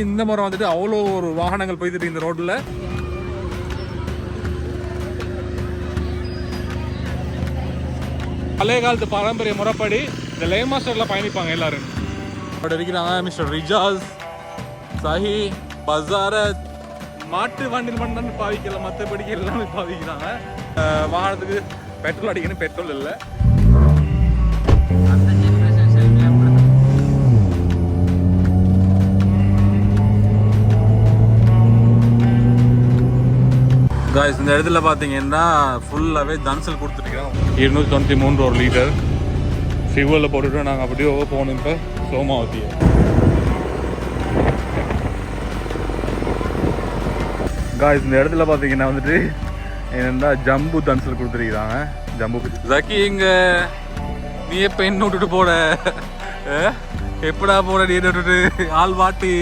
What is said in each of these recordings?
குறைஞ்சி இந்த முறை வந்துட்டு அவ்வளோ ஒரு வாகனங்கள் போயிட்டு இருக்கு இந்த ரோட்ல. பழைய காலத்து பாரம்பரிய முறைப்படி இந்த லே மாஸ்டர்ல பயணிப்பாங்க எல்லாரும். அப்படி இருக்கிறாங்க மிஸ்டர் ரிஜாஸ் சஹி பசாரத் மாட்டு வண்டியில் மட்டும் பாவிக்கல மற்றபடிக்கு எல்லாமே பாவிக்கிறாங்க. வாகனத்துக்கு பெட்ரோல் அடிக்கணும் பெட்ரோல் இல்லை. காய்ஸ் இந்த இடத்துல பார்த்தீங்கன்னா ஃபுல்லாகவே தன்சல் கொடுத்துருக்கோம். இருநூத்தி தொண்ணூற்றி மூன்று ஒரு லிட்டர் ஃபியூவலில் போட்டுட்டு நாங்கள் அப்படியே போகணும் இப்போ. சோமாவதி காய்ஸ் இந்த இடத்துல பார்த்தீங்கன்னா வந்துட்டு என்னென்னா ஜம்பு தன்சல் கொடுத்துருக்காங்க ஜம்பு. ஜக்கி இங்க நீ எப்போ என்ன விட்டுட்டு போட? எப்படா போட நீ விட்டுட்டு? ஆள் வாட்டி.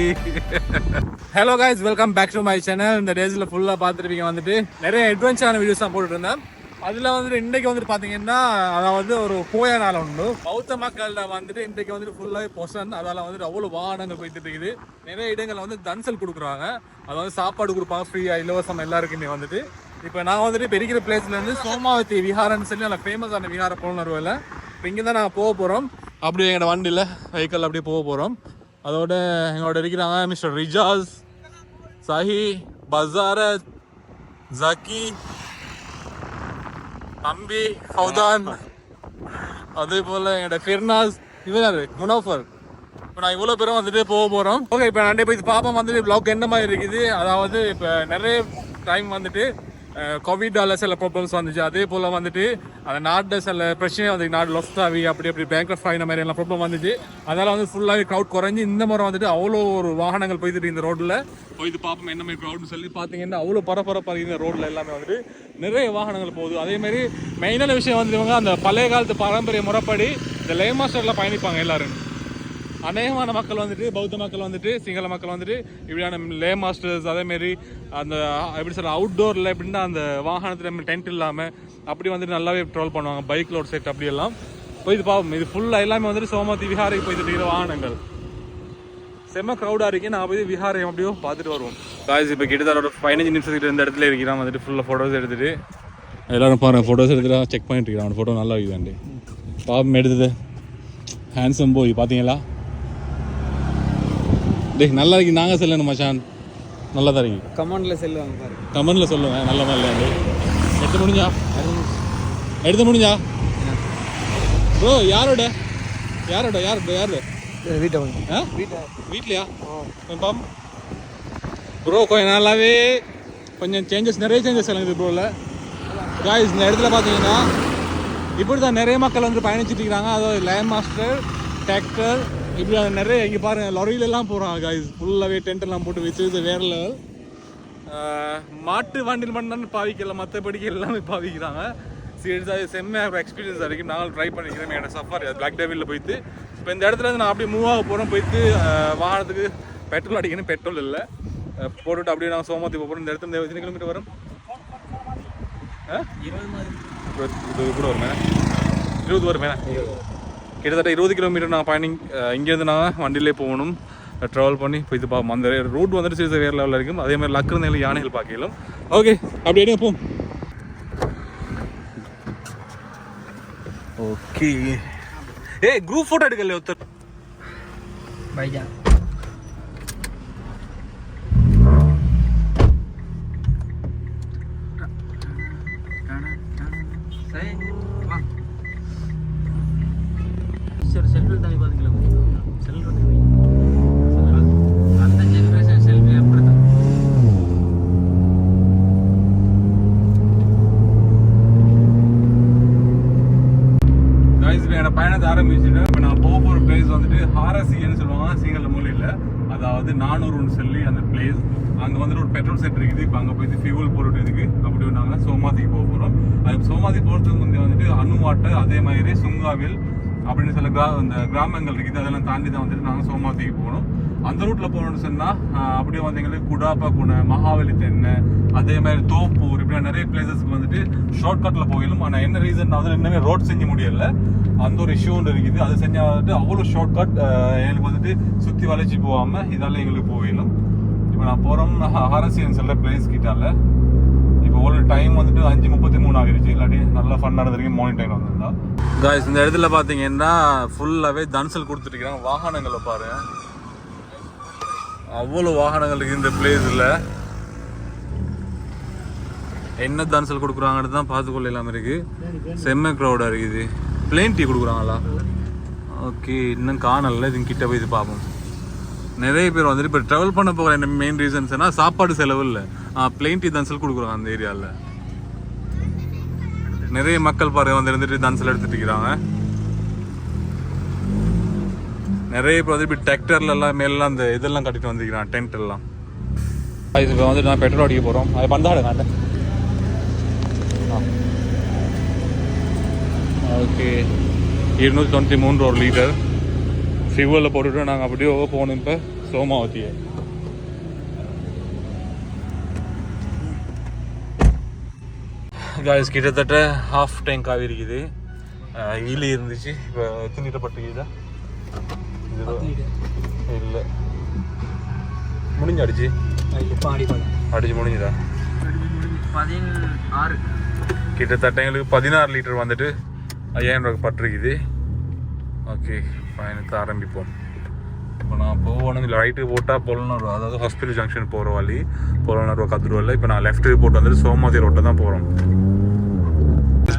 Hello guys. Welcome back to my channel இந்த டேஸில் ஃபுல்லாக பார்த்துருப்பீங்க வந்துட்டு. நிறைய அட்வென்ச்சரான வீடியோஸ் தான் போட்டுருந்தேன் அதில் வந்துட்டு இன்றைக்கி வந்துட்டு பார்த்தீங்கன்னா அதாவது ஒரு போய நாள் உண்டு. பௌத்த மக்களில் வந்துட்டு இன்றைக்கு வந்துட்டு ஃபுல்லாகவே பொசன் அதால் வந்துட்டு அவ்வளோ வாகனங்கள் போயிட்டு இருக்குது. நிறைய இடங்களில் வந்து தன்சல் கொடுக்குறாங்க. அதாவது சாப்பாடு கொடுப்பாங்க ஃப்ரீயாக இலவசம் எல்லாருக்குமே வந்துட்டு. இப்போ நான் வந்துட்டு இப்போ இருக்கிற பிளேஸ்லேருந்து சோமாவதி விஹாரன்னு சொல்லி நல்ல ஃபேமஸான விஹார போனருவில் இப்போ இங்கே தான் நாங்கள் போக போகிறோம் அப்படியே எங்களோட வண்டியில் வெஹிக்கிள் அப்படியே போக போகிறோம் அதோட எங்களோட இருக்கிறாங்க மிஸ்டர் ரிஜாஸ். சஹி பசாரத் ஜக்கி தம்பி ஃபௌதான் அதே போல் எங்களோட ஃபிர்னாஸ் இவன் யாரு முனாஃபர் இப்போ நான் இவ்வளோ பேரும் வந்துட்டு போக போகிறோம் ஓகே இப்போ நான் போய் பாப்போம் வந்துட்டு ப்ளாக் என்ன மாதிரி இருக்குது அதாவது இப்போ நிறைய டைம் வந்துட்டு கோவிடால சில ப்ராப்ளம்ஸ் வந்துச்சு. அதே போல் வந்துட்டு அந்த நாட்டில் சில பிரச்சனை வந்து நாடு லொஸ்ட் ஆகி அப்படி அப்படி பேங்க் ஆகி இந்த மாதிரி எல்லாம் ப்ராப்ளம் வந்துச்சு. அதனால வந்து ஃபுல்லாகவே க்ரௌட் குறைஞ்சி இந்த முறை வந்துட்டு அவ்வளோ ஒரு வாகனங்கள் போயிட்டு இந்த ரோட்டில் போயிட்டு பார்ப்போம் என்ன மாதிரி க்ரௌட்னு சொல்லி பார்த்தீங்கன்னா அவ்வளோ பரபரப்பாக இந்த ரோட்டில் எல்லாமே வந்துட்டு. நிறைய வாகனங்கள் போகுது. அதேமாரி மெயினான விஷயம் வந்து இவங்க அந்த பழைய காலத்து பாரம்பரிய முறைப்படி இந்த லே மாஸ்டரில் பயணிப்பாங்க எல்லாரும். அநேகமான மக்கள் வந்துட்டு பௌத்த மக்கள் வந்துட்டு சிங்கள மக்கள் வந்துட்டு இப்படியான லே மாஸ்டர்ஸ் அதேமாரி அந்த எப்படி சொல்கிற அவுட்டோரில் எப்படின்னா அந்த வாகனத்தில் டென்ட் இல்லாமல் அப்படி வந்துட்டு நல்லாவே ட்ரோல் பண்ணுவாங்க. பைக் லோட் செட் அப்படி எல்லாம். போய் இது பாவம் இது ஃபுல்லாக எல்லாமே வந்துட்டு சோமதி விஹாரைக்கு போயிட்டு இருக்கிற வாகனங்கள். செம்ம க்ரௌடாக இருக்கு. நான் போய் விஹாரை அப்படியோ பார்த்துட்டு வருவோம். காய்ஸ் இப்போ கிட்டத்தட்ட ஒரு பதினஞ்சு நிமிஷம் கிட்ட இந்த இடத்துல இருக்கிறான். வந்துட்டு ஃபுல்லாக ஃபோட்டோஸ் எடுத்துட்டு. எல்லாரும் பாருங்கள் ஃபோட்டோஸ் எடுத்துகிட்டா செக் பண்ணிட்டு இருக்கிறான். ஃபோட்டோ நல்லா இருக்குதாண்டி. பாப்பம் எடுத்தது. ஹேண்ட்ஸம் போய் பார்த்தீங்களா டேய் நல்லா இருக்கு நாங்கள் சொல்லணும் மச்சான். நல்லா தான் இருக்கு கமாண்ட்ல செல்லுவாங்க பாருங்க கமெண்ட்ல சொல்லுங்க நல்ல மாதிரி இல்லை எடுத்து முடிஞ்சா? எடுத்து முடிஞ்சா? ப்ரோ யாரோட? யாரோட? யார்? யாரு? வீட்டை வந்து ஆ? வீட்லையா? பாம். ப்ரோ கொஞ்சம் நல்லாவே கொஞ்சம் சேஞ்சஸ் நிறைய சேஞ்சஸ் இருக்குது ப்ரோவில் காய்ஸ் இந்த இடத்துல பார்த்தீங்கன்னா இப்படி தான் நிறைய மக்கள் வந்து பயணிச்சுட்டு இருக்கிறாங்க. அதாவது லேண்ட் மாஸ்டர் டிராக்டர் இப்படி அது நிறைய இங்கே பாருங்கள் லொரியிலலாம் போகிறாங்க காய்ஸ் ஃபுல்லாகவே டென்ட் எல்லாம் போட்டு வச்சு வேற லெவல் மாட்டு வண்டியில் மட்டும் பாவிக்கல மற்றபடிக்கு எல்லாமே பாவிக்கிறாங்க. சீரியஸாக செம்மையாக எக்ஸ்பீரியன்ஸ் இருக்குது நாங்கள் ட்ரை பண்ணிக்கிறேன் என்னோட சஃபாரி அது பிளாக் டேவிலில் போயிட்டு இப்போ இந்த இடத்துல இருந்து நான் அப்படியே மூவ் ஆக போகிறோம் போயிட்டு வாகனத்துக்கு பெட்ரோல் அடிக்கணும். பெட்ரோல் இல்லை. அஹ், போட்டுட்டு அப்படியே நான் சோமத்தி போகிறோம் இந்த இடத்துல எத்தனை கிலோமீட்டர் வரும்? இருபது கூட வருமே. இருபது வருமே. கிட்டத்தட்ட இருபது கிலோமீட்டர் நான் பயணி இங்கேருந்து நான் வண்டியிலே போகணும். ட்ராவல் பண்ணி போயிட்டு பார்ப்போம் அந்த ரூட் வந்துட்டு சிறிது வேறு லெவலில் இருக்கும். அதே மாதிரி லக்கு இருந்த யானைகள் பார்க்கலாம் ஓகே அப்படி எடுங்க போம் ஓகே ஏய் குரூப் ஃபோட்டோ எடுக்கல ஒருத்தர். பைஜா வந்துட்டு ஹாரசின்னு சொல்லுவாங்க சிங்கள மொழியில் அதாவது நானூறுன்னு சொல்லி அந்த பிளேஸ் அங்கே வந்துட்டு ஒரு பெட்ரோல் செட் இருக்குது. இப்போ அங்கே போயிட்டு ஃபியூல் போட்டுட்டு அப்படி நாங்கள் சோமாதிக்கு போக போகிறோம் அது சோமாதி போகிறதுக்கு முந்தைய வந்துட்டு அணுவாட்டை அதே மாதிரி சுங்காவில் அப்படின்னு சில கிரா இந்த கிராமங்கள் இருக்குது. அதெல்லாம் தாண்டி தான் வந்துட்டு நாங்கள் சோமாதிக்கு போகணும். அந்த ரூட்ல போகணும்னு சொன்னா அப்படியே வந்தீங்கன்னா குடாப்பா குணை மகாவலி தென்னை அதே மாதிரி தோப்பூர் இப்படி நிறைய பிளேசஸ்க்கு வந்துட்டு ஷார்ட்கட்டில் போயிடும் ஆனா என்ன ரீசன் வந்து இன்னுமே ரோட் செஞ்சு முடியல. அந்த ஒரு இஷ்யூ ஒன்று இருக்குது. அது செஞ்சா வந்துட்டு அவ்வளோ ஷார்ட் கட் எங்களுக்கு வந்துட்டு சுத்தி வளைச்சு போகாம இதால எங்களுக்கு போயிடும் இப்போ நான் போறோம் ஆர்எஸ்சிஎன் செல்ல பிளேஸ் கிட்டால இப்போ ஒரு டைம் வந்துட்டு அஞ்சு முப்பத்தி மூணு ஆகிருச்சு. இல்லாட்டி நல்லா ஃபன் நடந்திருக்கு மார்னிங் டைம் வந்திருந்தா. காய்ஸ் இந்த இடத்துல பார்த்தீங்கன்னா ஃபுல்லாகவே தன்சல் கொடுத்துருக்காங்க வாகனங்களை பாருங்க. அவ்வளோ வாகனங்கள் இருக்குது இந்த பிளேஸில் என்ன தான்சல் கொடுக்குறாங்கன்னு தான் பார்த்துக்கொள்ள இல்லாமல் இருக்குது செம்ம க்ரௌடாக இருக்குது பிளேன் டீ கொடுக்குறாங்களா? ஓகே இன்னும் காணல. இது கிட்ட போய் இது பார்ப்போம். நிறைய பேர் வந்துட்டு இப்போ ட்ராவல் பண்ண போகிற என்ன மெயின் ரீசன்ஸ்னால் சாப்பாடு செலவு இல்லை. பிளெயின் டீ தன்சல் கொடுக்குறாங்க அந்த ஏரியாவில் நிறைய மக்கள் பாரு வந்து இருந்துட்டு தன்சல் எடுத்துகிட்டு இருக்கிறாங்க. நிறைய பேர் வந்து இப்போ டிராக்டர்ல எல்லாம் மேலாம் அந்த இதெல்லாம் கட்டிட்டு வந்துக்கிறான் டென்ட் எல்லாம். இது இப்போ வந்து நான் பெட்ரோல் அடிக்க போகிறோம் அது பந்தாடு நான் ஓகே. இருநூற்றி தொண்ணூற்றி மூன்று ஒரு லிட்டர் ஃபியூவலில் போட்டுட்டு நாங்கள் அப்படியே போகணும் இப்போ. சோமாவதியை. காய்ஸ் கிட்டத்தட்ட ஹாஃப் டேங்க் ஆகி இருக்குது. இருந்துச்சு. இப்போ எத்தனை லிட்டர் பட்டுக்குதா இல்லை முடிஞ்சு அடிச்சு அடிச்சு முடிஞ்சுதா பதினாறு கிட்டத்தட்ட எங்களுக்கு பதினாறு லிட்டர் வந்துட்டு ஐயாயிரம் ரூபாய்க்கு பட்டிருக்குது ஓகே பயணத்தை ஆரம்பிப்போம் இப்போ நான் போகணும் இல்லை ரைட்டு போட்டால் பொலனூர் அதாவது ஹாஸ்பிட்டல் ஜங்ஷன் போகிற வழி பொலனூர் கத்துருவல்ல இப்போ நான் லெஃப்ட் போட்டு வந்துட்டு சோமாதி ரோட்டில் தான் போகிறோம்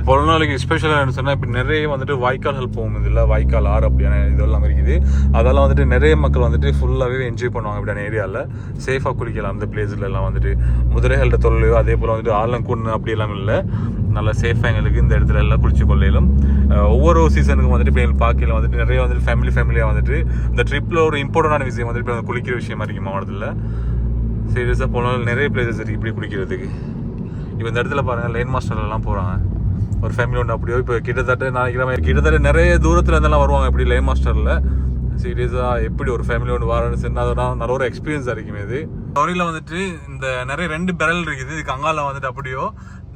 பொலநாளைக்கு ஸ்பெஷலாக என்ன சொன்னால் இப்போ நிறைய வந்துட்டு வாய்க்கால்கள் போகும். இதில் வாய்க்கால் ஆறு அப்படியான இதெல்லாம் இருக்குது. அதெல்லாம் வந்துட்டு நிறைய மக்கள் வந்துட்டு ஃபுல்லாகவே என்ஜாய் பண்ணுவாங்க அப்படியான ஏரியாவில் சேஃபாக குளிக்கலாம் அந்த பிளேஸில் எல்லாம் வந்துட்டு. குதிரைகளோட தொழில் அதே போல் வந்துட்டு ஆலங்கூன்னு அப்படி எல்லாம் இல்லை. நல்லா சேஃபாக எங்களுக்கு இந்த இடத்துல எல்லாம் குளிச்சு கொள்ளையிலும். ஒவ்வொரு சீசனுக்கும் வந்துட்டு இப்போ எங்களுக்கு பார்க்கல வந்துட்டு நிறைய வந்துட்டு ஃபேமிலி ஃபேமிலியாக வந்துட்டு இந்த ட்ரிப்பில் ஒரு இம்பார்ட்டண்டான விஷயம் வந்துட்டு இப்போ குளிக்கிற விஷயமா இருக்கு மாவட்டத்தில். சீரியஸாக போனாலும் நிறைய பிளேசஸ் இருக்குது இப்படி குளிக்கிறதுக்கு. இப்போ இந்த இடத்துல பாருங்கள் லைன் மாஸ்டர்லாம் போகிறாங்க ஒரு ஃபேமிலி ஒன்று அப்படியோ இப்போ கிட்டத்தட்ட நினைக்கிற மாதிரி கிட்டத்தட்ட நிறைய தூரத்தில் இருந்தெல்லாம் வருவாங்க இப்படி லே மாஸ்டரில் சீரியஸாக எப்படி ஒரு ஃபேமிலி ஒன்று வரணும்னு சொன்னால் அதெல்லாம் நல்ல ஒரு எக்ஸ்பீரியன்ஸாக இருக்குமே இது. ஸ்டோரியில் வந்துட்டு இந்த நிறைய ரெண்டு பெரல் இருக்குது. இதுக்கு அங்கால வந்துட்டு அப்படியோ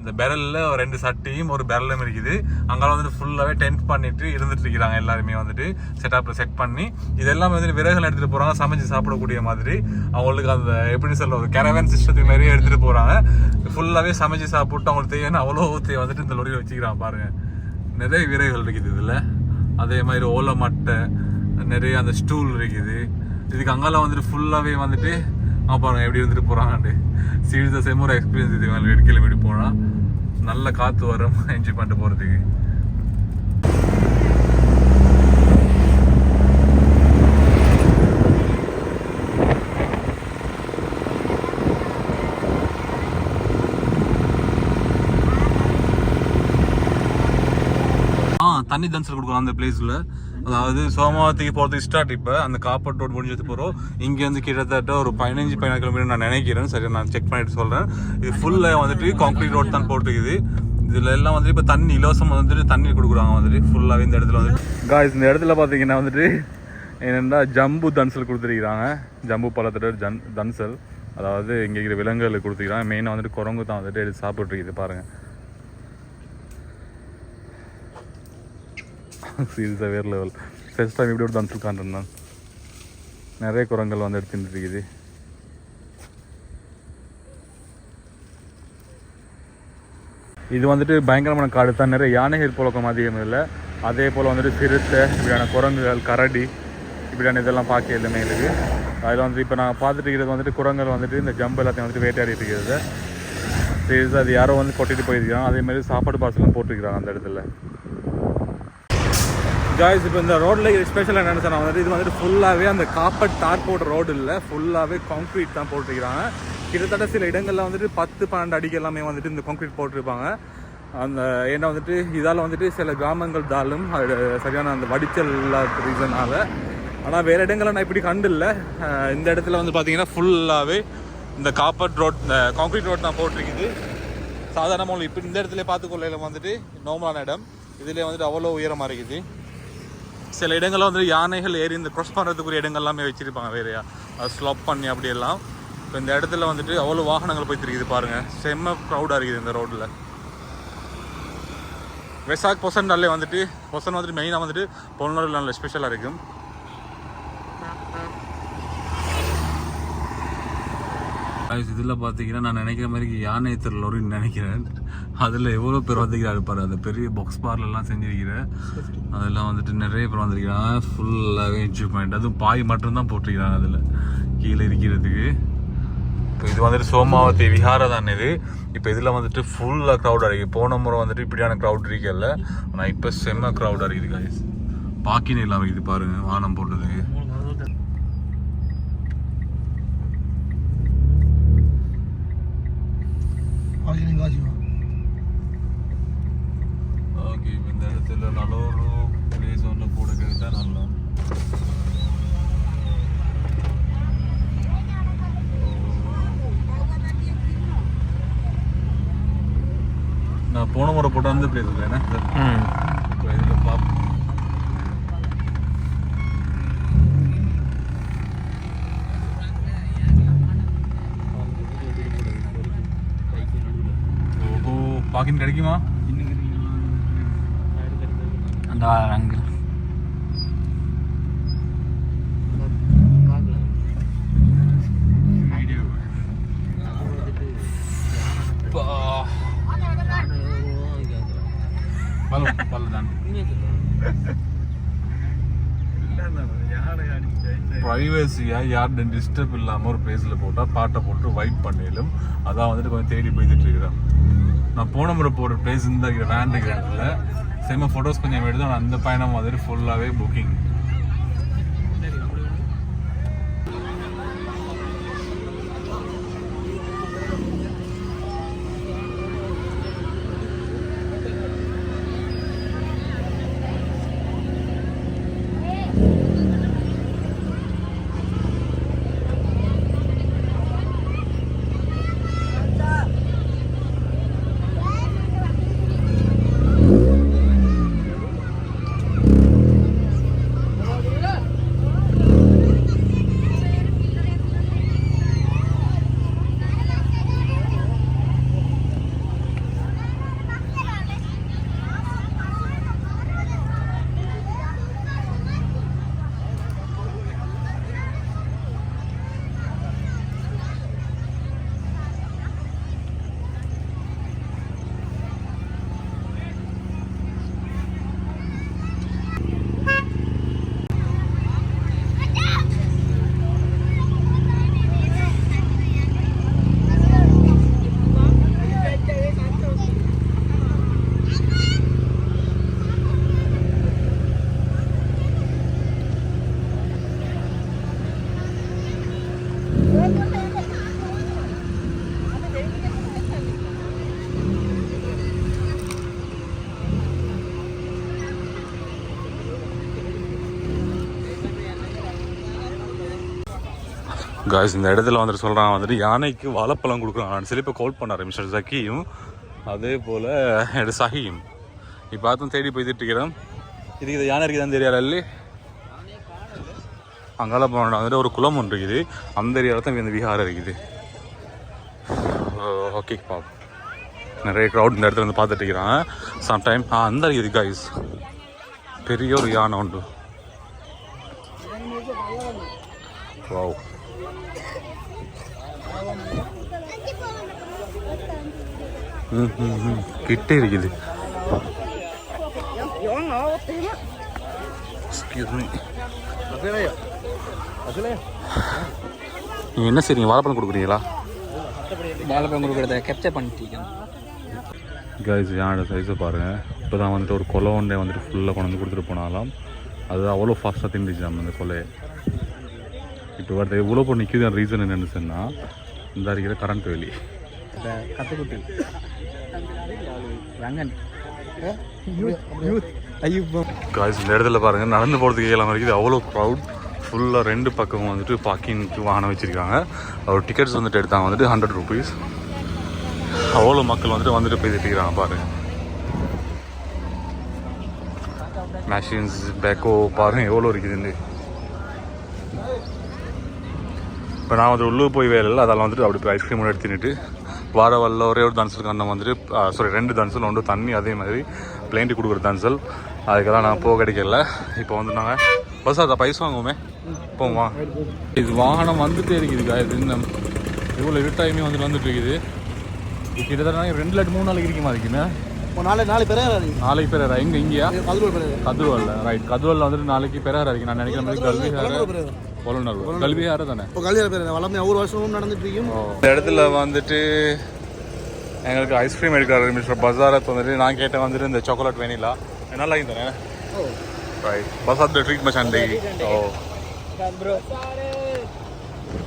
இந்த பெரலில் ரெண்டு சட்டியும் ஒரு பெரலும் இருக்குது. அங்கெல்லாம் வந்துட்டு ஃபுல்லாகவே டென்ட் பண்ணிட்டு இருந்துட்டு இருக்கிறாங்க எல்லாருமே வந்துட்டு. செட்டப்பில் செட் பண்ணி இதெல்லாம் வந்துட்டு விறகுகள் எடுத்துகிட்டு போகிறாங்க சமைச்சு சாப்பிடக்கூடிய மாதிரி. அவங்களுக்கு அந்த எப்படி சொல்ல ஒரு கேரவேன் சிஸ்டத்துக்கு நிறைய எடுத்துகிட்டு போகிறாங்க ஃபுல்லாகவே சமைச்சு சாப்பிட்டு அவங்களுக்கு தேவையான அவ்வளோ தே வந்துட்டு இந்த லொரியில் வச்சுக்கிறாங்க பாருங்க. நிறைய விறகுகள் இருக்குது இதில். அதே மாதிரி ஓலை மட்டை நிறைய அந்த ஸ்டூல் இருக்குது. இதுக்கு அங்கெல்லாம் வந்துட்டு ஃபுல்லாகவே வந்துட்டு ஆ எப்படி இருந்துட்டு போகிறாங்கன்ட்டு சீரியஸாக செம்ம ஒரு எக்ஸ்பீரியன்ஸ் இது மேலே எடுக்கல எப்படி போனால் நல்ல காற்று வரும். என்ஜாய் பண்ணிட்டு போகிறதுக்கு தண்ணி தன்சல் கொடுக்கலாம் அந்த பிளேஸில் அதாவது சோமாவத்துக்கு போகிறதுக்கு ஸ்டார்ட் இப்போ. அந்த காப்பர் ரோடு முடிஞ்சது போகிறோம் இங்கேருந்து கிட்டத்தட்ட ஒரு பதினஞ்சு பதினாறு கிலோமீட்டர் நான் நினைக்கிறேன். சரி நான் செக் பண்ணிட்டு சொல்கிறேன் இது ஃபுல்லாக வந்துட்டு கான்க்ரீட் ரோடு தான் போட்டுருக்குது. இதில் எல்லாம் வந்துட்டு இப்போ தண்ணி இலவசம் வந்துட்டு தண்ணி கொடுக்குறாங்க வந்துட்டு. ஃபுல்லாகவே இந்த இடத்துல வந்துட்டு. காய்ஸ் இந்த இடத்துல பார்த்தீங்கன்னா வந்துட்டு என்னென்னா ஜம்பு தன்சல் கொடுத்துருக்குறாங்க. ஜம்பு பழத்தோட ஜன் தன்சல். அதாவது இங்கே இருக்கிற விலங்குகளுக்கு கொடுத்துருக்காங்க மெயினாக வந்துட்டு குரங்கு தான் வந்துட்டு எடுத்து சாப்பிட்ருக்குது பாருங்கள் சீரியஸாக வேறு லெவல் ஃபர்ஸ்ட் டைம் இப்படி ஒரு தன்சல் காண்றேன் நிறைய குரங்கள் வந்து எடுத்துட்டு இருக்குது இது வந்துட்டு பயங்கரமான காடு தான். நிறைய யானைகள் புழக்கம் அதிகம் இல்லை. அதே போல் வந்துட்டு சிறுத்தை இப்படியான குரங்குகள் கரடி இப்படியான இதெல்லாம் பார்க்க எல்லாமே இருக்குது அதில் வந்து இப்போ நான் பார்த்துட்டு இருக்கிறது வந்துட்டு குரங்கள் வந்துட்டு இந்த ஜம்பு எல்லாத்தையும் வந்துட்டு வேட்டையாடிட்டு இருக்கிறது. சீரியஸாக அது யாரோ வந்து கொட்டிட்டு போயிருக்காங்க அதே மாதிரி சாப்பாடு பார்சலும் போட்டுருக்காங்க அந்த இடத்துல. ஜாய்ஸ் இப்போ இந்த ரோட்டில் ஸ்பெஷல் என்னென்னு சொன்னால் வந்துட்டு இது வந்துட்டு ஃபுல்லாகவே அந்த காப்பர் தார் போட்ட ரோடு இல்லை. ஃபுல்லாகவே காங்க்ரீட் தான் போட்டிருக்கிறாங்க. கிட்டத்தட்ட சில இடங்களில் வந்துட்டு பத்து பன்னெண்டு அடிக்கு எல்லாமே வந்துட்டு இந்த காங்க்ரீட் போட்டிருப்பாங்க. அந்த ஏன்னா வந்துட்டு இதால் வந்துட்டு சில கிராமங்கள் தாலும் அது சரியான அந்த வடிச்சல் இல்லாத ரீசனால் ஆனால் வேறு இடங்களில் நான் இப்படி கண்டு இல்லை இந்த இடத்துல வந்து பார்த்தீங்கன்னா ஃபுல்லாகவே இந்த காப்பட் ரோட் இந்த காங்க்ரீட் ரோட் தான் போட்டிருக்குது. சாதாரணமாக இப்போ இந்த இடத்துல பார்த்துக்கொள்ளையில் வந்துட்டு நோமலான இடம். இதுலேயே வந்துட்டு அவ்வளோ உயரமாக இருக்குது. சில இடங்களில் வந்து யானைகள் ஏறி இந்த க்ராஸ் பண்ணுறதுக்குரிய இடங்கள் எல்லாமே வச்சிருப்பாங்க வேறையா அதை ஸ்லாப் பண்ணி அப்படியெல்லாம் இப்போ இந்த இடத்துல வந்துட்டு அவ்வளோ வாகனங்கள் போய் தெரியுது பாருங்கள் செம்ம க்ரௌடாக இருக்குது இந்த ரோட்டில் வெசாக் பொசன்டாலே வந்துட்டு பொசன் வந்துட்டு மெயினாக வந்துட்டு பொன்னூரில் நல்ல ஸ்பெஷலாக இருக்கும். இதில் பார்த்தீங்கன்னா நான் நினைக்கிற மாதிரி யானை திருளோருன்னு நினைக்கிறேன். அதில் எவ்வளோ பேர் வந்திருக்கிறாரு இருப்பார் அந்த பெரிய பாக்ஸ் பார்லெலாம் செஞ்சிருக்கிறேன் அதெல்லாம் வந்துட்டு நிறைய பேர் வந்திருக்கிறாங்க. ஃபுல்லாகவே என்ஜாய்மெண்ட் அதுவும் பாய் மட்டும்தான் போட்டிருக்கிறாங்க அதில். கீழே இருக்கிறதுக்கு. இப்போ இது வந்துட்டு சோமாவதி விஹாரா தான் இது. இப்போ இதில் வந்துட்டு ஃபுல்லாக க்ரௌடாக இருக்குது போன முறை வந்துட்டு இப்படியான க்ரௌட் இருக்கல. ஆனால் இப்போ செம்ம க்ரௌடாக இருக்குது காய்ஸ் பாக்கின்னு இல்லாமல் இது பாருங்க வானம் போட்டதுக்கு ஓகே இந்த இடத்துல நல்ல ஒரு பிளேஸ் ஒன்று கூட கிடைத்தா நல்லா. நான் போன முறை போட்ட அந்த பிளேஸ் இல்லை என்ன? இப்போ இதில் பார்ப்போம் ஓஹோ பாக்கின் கிடைக்குமா அந்த தான். ப்ரைவசியாக யார்கிட்ட டிஸ்டர்ப் இல்லாமல் ஒரு பிளேஸில் போட்டால் பாட்டை போட்டு வைப் பண்ணிடும் அதான் வந்துட்டு கொஞ்சம் தேடி போய்கிட்டு இருக்கிறேன் நான் போன முறை போகிற பிளேஸ் இந்த வேண்ட் இடத்துல. செம்ம ஃபோட்டோஸ் கொஞ்சம் எடுத்து அந்த பயணம் வந்துட்டு ஃபுல்லாகவே புக்கிங் காய்ஸ் இந்த இடத்துல வந்துட்டு சொல்கிறான் வந்துட்டு யானைக்கு வாழைப்பழம் கொடுக்குறாங்க சொல்லி இப்போ கால் பண்ணார் மிஸ்டர் ஜக்கியும் அதே போல் எடு சஹியும் இப்போ பார்த்தும் தேடி போய்த்துட்டு இருக்கிறோம் இதுக்கு இது யானை இருக்குதான்னு தெரியல அல்லி அங்கால போன வந்துட்டு ஒரு குளம் ஒன்று இருக்குது. அந்த ஏரியாவில் தான் இந்த விஹாரம் இருக்குது. ஓகே பாப் நிறைய க்ரௌட் இந்த இடத்துல வந்து பார்த்துட்டு இருக்கிறான். சம்டைம் ஆ அந்த இருக்குது காய்ஸ் பெரிய ஒரு யானை உண்டு. வாவ் ம் ம் ம் கிட்டே இருக்குது. நீங்கள் என்ன செய்றீங்க? வாழைப்பழம் கொடுக்குறீங்களா? வாழைப்பழம் கொடுக்குறத கேப்சர் பண்ணிட்டீங்க. கைஸ் யானோட சைஸை பாருங்கள் இப்போ தான் வந்துட்டு ஒரு கொலை ஒன்றே வந்துட்டு ஃபுல்லாக கொண்டு வந்து கொடுத்துட்டு போனாலாம். அது அவ்வளோ ஃபாஸ்ட்டாக திண்டுச்சு நம்ம அந்த கொலையை. இப்போ வரது இவ்வளோ இப்போ நிற்கிது ரீசன் என்னென்னு சொன்னால் இந்த இருக்கிற கரண்ட் வேலி கத்துக்குட்டி. ரங்கன். ஐயோ. காய்ஸ் இந்த இடத்துல பாருங்கள் நடந்து போகிறதுக்கு இயலாம இருக்குது அவ்வளோ க்ரௌட் ஃபுல்லாக ரெண்டு பக்கமும் வந்துட்டு பார்க்கிங்க்கு வாகனம் வச்சுருக்காங்க. அவர் டிக்கெட்ஸ் வந்துட்டு எடுத்தாங்க வந்துட்டு ஹண்ட்ரட் ருபீஸ் அவ்வளோ மக்கள் வந்துட்டு வந்துட்டு போயிட்டு இருக்கிறாங்க பாருங்கள் மெஷின்ஸ் பேக்கோ பாருங்க எவ்வளோ இருக்குதுன்னு இப்போ நான் வந்து உள்ளூர் போய் வேலை இல்லை அதெல்லாம் வந்துட்டு அப்படி போய் ஐஸ்கிரீம் எடுத்துட்டு வார வரல ஒரே ஒரு தன்சலுக்கு அண்ணன் வந்துட்டு சாரி ரெண்டு தன்சல் ஒன்று தண்ணி அதே மாதிரி பிளேண்டி கொடுக்குற தன்சல் அதுக்கெல்லாம் நான் போக கிடைக்கல. இப்போ வந்து நாங்கள் பஸ் அதை பைசா வாங்குவோமே? போமா இது வாகனம் வந்துட்டே இருக்குதுக்கா இது இன்னும் இவ்வளோ இருட்டாயுமே வந்துட்டு வந்துட்டு இருக்குது. கிட்டத்தட்ட ரெண்டு லட்டு மூணு நாளைக்கு இருக்குமா இருக்குண்ணே நாளை நாளை நாளைக்கு பெறாரா எங்க இங்கேயா? பெரிய கதிர்வல்ல ரைட் கதிர்வல்ல வந்துட்டு நாளைக்கு பெறாரா இருக்கு நான் நினைக்கிற மாதிரி கல்விஹார பொலநல்லூர் கல்விஹார தானே? இப்போ கல்யாண பேர் வளமே ஒவ்வொரு வருஷமும் நடந்துட்டு இருக்கும் இந்த இடத்துல வந்துட்டு எங்களுக்கு ஐஸ்கிரீம் எடுக்கிறாரு மிஸ்டர் பசாரத் வந்துட்டு. நான் கேட்டேன் வந்துட்டு இந்த சாக்லேட் வெனிலா நல்லா இருந்தானே ரைட் பசாத் ட்ரீட் மச்சான் டே ஓ.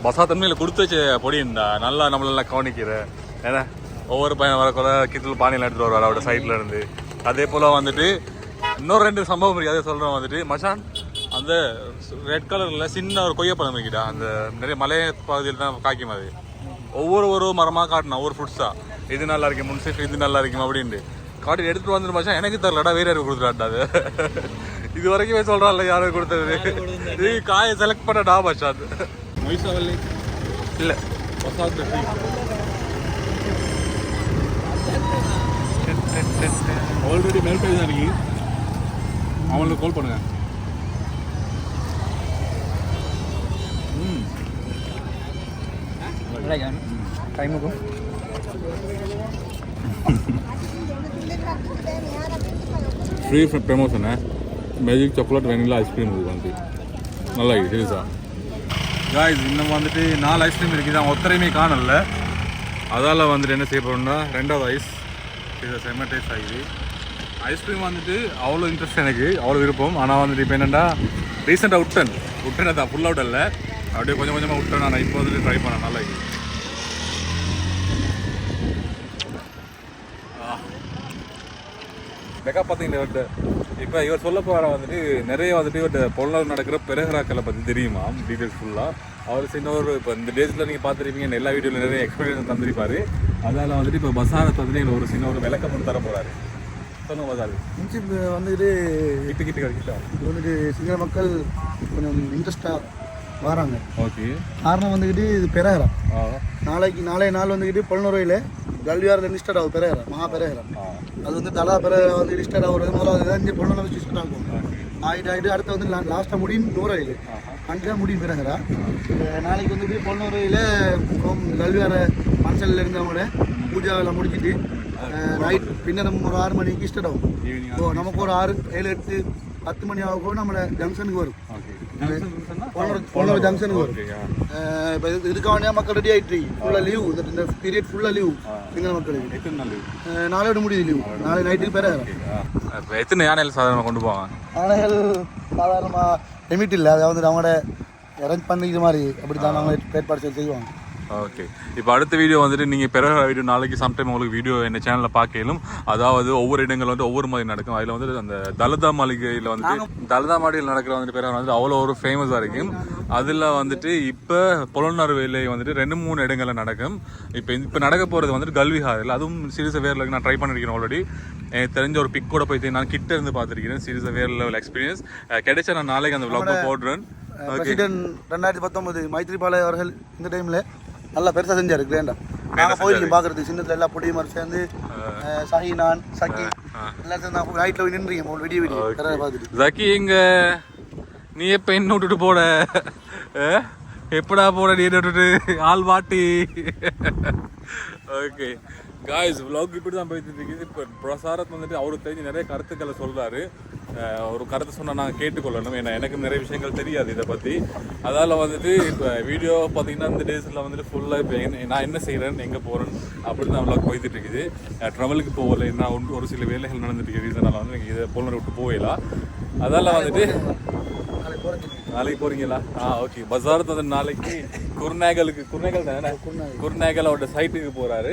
பசாத் தன்மையில் கொடுத்து வச்ச பொடி இருந்தா நல்லா நம்மளெல்லாம் கவனிக்கிற. ஏன்னா ஒவ்வொரு பையன் வரக்குள்ள கிட்டில் பானியில் எடுத்துட்டு வருவார் அவரோட சைட்ல இருந்து. அதே போல வந்துட்டு இன்னொரு ரெண்டு சம்பவம் இருக்கு. அதே சொல்றேன் வந்துட்டு. மச்சான் அந்த ரெட் கலர்ல சின்ன ஒரு கொய்யாப்பழம் இருக்குடா. அந்த நிறைய மலை பகுதியில் தான் காய்க்கும் அது. ஒவ்வொரு ஒரு மரமா காட்டினா ஒவ்வொரு ஃப்ரூட்ஸா இது நல்லா இருக்கு முன்சிஃப் இது நல்லா இருக்கும் அப்படின்ட்டு. காட்டி எடுத்துட்டு வந்துட்டு மச்சான் எனக்கு தரலடா வேற யாரும் கொடுத்துட்டாடா அது. இது வரைக்குமே சொல்றான்ல யாரும் கொடுத்தது? இது காயை செலக்ட் பண்ணடா மச்சான் மொய்சாவல்லி இல்ல. பசாத் ட்ரீ ஆல்ரெடி மெல்ட் ஆகி தான் இருக்கு. அவங்களுக்கு கால் பண்ணுங்க. Free promotion magic chocolate vanilla ice cream இருக்குது வந்து நல்லா இருக்குது சீரியஸா காய்ஸ் இன்னும் வந்துட்டு நாலு ஐஸ்கிரீம் இருக்குது? அவன் ஒத்தரையுமே காணல. அதால் வந்துட்டு என்ன செய்ய போகிறோம்னா ரெண்டாவது ஐஸ் இது செம்ம டேஸ்ட் ஆகுது ஐஸ்கிரீம் வந்துட்டு அவ்வளோ இன்ட்ரெஸ்ட் எனக்கு அவ்வளோ விருப்பம். ஆனால் வந்துட்டு இப்போ என்னென்னா ரீசெண்டாக விட்டன் விட்டன் அதான் ஃபுல் அவுட் இல்லை அப்படியே கொஞ்சம் கொஞ்சமாக விட்டேன் நான் இப்போ வந்துட்டு ட்ரை பண்ணேன் நல்லா இருக்குது மெகா பார்த்தீங்களா இவர்கிட்ட இப்போ இவர் சொல்ல போகிற வந்துட்டு நிறைய வந்துட்டு இவர்கிட்ட பொருளாதாரம் நடக்கிற பெருகராக்களை பற்றி தெரியுமா? டீட்டெயில்ஸ் ஃபுல்லாக அவர் சின்ன ஒரு இப்போ இந்த டேஸில் நீங்கள் பார்த்துருப்பீங்க எல்லா வீடியோவில் நிறைய எக்ஸ்பீரியன்ஸ் தந்திருப்பாரு. அதால் வந்துட்டு இப்போ பசாரத்தை வந்துட்டு எங்களுக்கு ஒரு சின்ன ஒரு விளக்கம் மட்டும் தர போகிறாரு சொல்லுங்க பசாரு வந்துட்டு கிட்ட கிட்ட இது வந்துட்டு சிங்கள மக்கள் கொஞ்சம் இன்ட்ரெஸ்டாக வராங்க. ஓகே. காரணம் வந்துக்கிட்டு இது பெரகரம் நாளைக்கு நாளைய நாள் வந்துக்கிட்டு பொல்நுறையில் கல்வியாரத்தில் ஸ்டார்ட் ஆகும் பெரகரம் மகா பெரகரம் அது வந்து தலா பெற வந்து ஸ்டார்ட் ஆகுறது முதல்ல தான். இங்கே வச்சு ஸ்டார்ட் ஆகும். ஆகிட்டு ஆகிட்டு அடுத்து வந்து லாஸ்ட்டாக முடியும் நூறையில் அங்கே தான் முடியும் பெரகரா நாளைக்கு வந்துட்டு பொல்நுறையில் கல்வியார மனசலில் இருந்தவங்கள பூஜாவெல்லாம் முடிச்சிட்டு நைட் பின்னர் நம்ம ஒரு ஆறு மணிக்கு ஸ்டார்ட் ஆகும். இப்போ நமக்கு ஒரு ஆறு ஏழு எட்டு பத்து மணி ஆகும் நம்மள ஜங்ஷனுக்கு வரும். பொன்னூர் ஜங்ஷனுக்கு வரும். இப்போ இது மக்கள் ரெடி ஆகிட்டு ஃபுல்லாக லீவ் இந்த பீரியட் ஃபுல்லாக லீவ் சிங்கள மக்களுக்கு எத்தனை நாள் முடியுது லீவ் நாளை நைட்டுக்கு பேர இப்போ எத்தனை யானைகள் சாதாரணமாக கொண்டு போவாங்க ஆணைகள் சாதாரணமாக லிமிட் இல்லை அதை வந்து அவங்களோட அரேஞ்ச் பண்ணிக்கிற மாதிரி அப்படி தான் அவங்க ஏற்பாடு செய்வாங்க ஓகே. இப்போ அடுத்த வீடியோ வந்துட்டு நீங்கள் பிறகு வீடியோ நாளைக்கு சம்டைம் உங்களுக்கு வீடியோ என்ன சேனலில் பார்க்கலும் அதாவது ஒவ்வொரு இடங்கள் வந்து ஒவ்வொரு மாதிரி நடக்கும். அதில் வந்து அந்த தலதா மாளிகையில் வந்துட்டு தலதா மாளிகையில் நடக்கிற வந்துட்டு பிறகு வந்து அவ்வளோ ஒரு ஃபேமஸாக இருக்கும் அதில் வந்துட்டு இப்போ புலனார் வேலை வந்துட்டு ரெண்டு மூணு இடங்களில் நடக்கும். இப்போ இப்போ நடக்க போகிறது வந்துட்டு கல்விஹாரில் அதுவும் சீரியஸாக வேரில் நான் ட்ரை பண்ணியிருக்கேன் ஆல்ரெடி எனக்கு தெரிஞ்ச ஒரு பிக் கூட போய் நான் கிட்ட இருந்து பார்த்துருக்கேன் சீரியஸாக வேறு லெவல் எக்ஸ்பீரியன்ஸ் கிடைச்சா நான் நாளைக்கு அந்த vlog போடுறேன். ரெண்டாயிரத்தி பத்தொன்பது மைத்ரிபால அவர்கள் இந்த டைமில் நல்லா பெருசாக செஞ்சார் கிரேண்டா நாங்கள் போயிருக்கோம் பார்க்குறது சின்னத்தில் எல்லா பொடியும் மாதிரி சேர்ந்து அஹ், சஹி நான் சக்கி எல்லாம் சேர்ந்து நான் நைட்டில் போய் நின்றுங்க விடிய விடிய. பார்த்துட்டு ஜக்கி இங்க நீ எப்ப என்ன விட்டுட்டு போட? எப்படா போட நீ என்ன விட்டுட்டு? ஆள் வாட்டி. ஓகே. காய்ஸ் vlog இப்படி தான் போயிட்டு இருக்குது இப்போ பிரசாரத் வந்துட்டு அவருக்கு தெரிஞ்சு நிறைய கருத்துக்களை சொல்கிறாரு ஒரு கருத்தை சொன்னால் நாங்கள் கேட்டுக்கொள்ளணும். ஏன்னா எனக்கு நிறைய விஷயங்கள் தெரியாது இதை பற்றி அதால் வந்துட்டு இப்போ வீடியோ பார்த்தீங்கன்னா இந்த டேஸில் வந்துட்டு ஃபுல்லாக இப்போ என்ன நான் என்ன செய்கிறேன் எங்கே போகிறேன் அப்படி தான் vlog போயிட்டு இருக்குது ட்ராவலுக்கு போகல என்ன ஒன்று- ஒரு சில வேலைகள் நடந்துட்டு இருக்குது இதனால் வந்து எனக்கு இதை போல விட்டு போகலாம் அதால் வந்துட்டு நாளைக்கு போறீங்களா? ஆ ஓகே பஜாரத் வந்து நாளைக்கு குருநேகலுக்கு குருநேகல் தானே? குருநேகல். அவரோட சைட்டுக்கு போறாரு.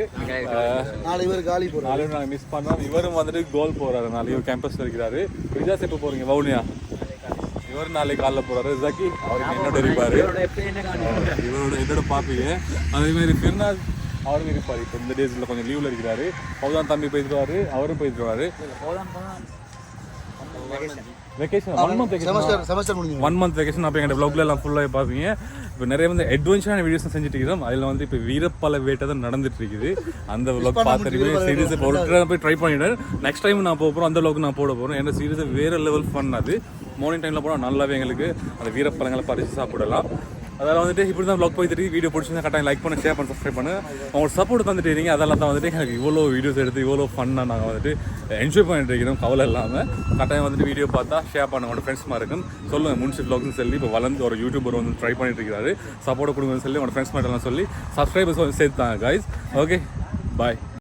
நாளை இவர் காலி போகிறோம் நாளைக்கு நாங்கள் மிஸ் பண்ணோம். இவரும் வந்துட்டு கோல் போறாரு நாளைக்கு. ஒரு கேம்பஸ்ல இருக்கிறாரு. விஜாஸ் எப்போ போறீங்க? வவுனியா? இவர் நாளைக்கு காலைல போறாரு. ஜக்கி அவருக்கு என்னோட இருப்பாரு. இவரோட என்னோட பாப்பீங்க. அதே மாதிரி ஃபிர்னாஸ் அவரும் இருப்பாரு. இப்போ இந்த டேஸ்ல கொஞ்சம் லீவ்ல இருக்கிறாரு. அவதான் தம்பி போயிட்டு அவரும் போயிட்டு vacation one month vacation semester semester முடிஞ்சு ஒன் மந்த் வெக்கேஷன் அப்போ எங்கள் வ்ளாக்ல எல்லாம் ஃபுல்லாக பார்ப்பீங்க இப்போ நிறைய வந்து அட்வென்ச்சரான வீடியோஸ் செஞ்சுட்டு இருக்கிறோம். அதில் வந்து இப்போ வீரப்பல வேட்டை தான் நடந்துட்டு இருக்குது. அந்த vlog பார்த்துட்டு சீரியஸை போய் ட்ரை பண்ணிட்டேன் நெக்ஸ்ட் டைம் நான் போக போகிறோம் அந்த அளவுக்கு நான் போட போகிறேன் ஏன்னா சீரியஸை வேற லெவல் ஃபன் அது. மார்னிங் டைமில் போனால் நல்லாவே எங்களுக்கு அந்த வீரப்பழங்களை பறித்து சாப்பிடலாம். அதெல்லாம் வந்துட்டு இப்படி தான் வ்ளாக் போயிட்டு வீடியோ பிடிச்சிருந்தா கட்டாயம் லைக் பண்ண ஷேர் பண்ணு சப்ஸ்கிரைப் பண்ணு. உங்களோட சப்போர்ட் தந்துட்டு இருக்கீங்க. அதெல்லாம் தான் வந்துட்டு எனக்கு இவ்வளோ வீடியோஸ் எடுத்து இவ்வளோ ஃபன்னாக நாங்கள் வந்துட்டு என்ஜாய் பண்ணிட்டு இருக்கிறோம். கவலை இல்லாமல் கட்டாயம் வந்துட்டு வீடியோ பார்த்தா ஷேர் பண்ண. உங்களோட ஃப்ரெண்ட்ஸ் இருக்கும். சொல்லுங்கள் முன்சி ப்ளாக்னு சொல்லி இப்போ வளர்ந்து ஒரு யூடியூபர் வந்து ட்ரை பண்ணிட்டு இருக்கிறாரு. சப்போர்ட் கொடுங்கன்னு சொல்லி உங்களோட ஃப்ரெண்ட்ஸ் மட்டும் சொல்லி சப்ஸ்கிரைபர்ஸ் வந்து சேர்த்தாங்க guys. Okay bye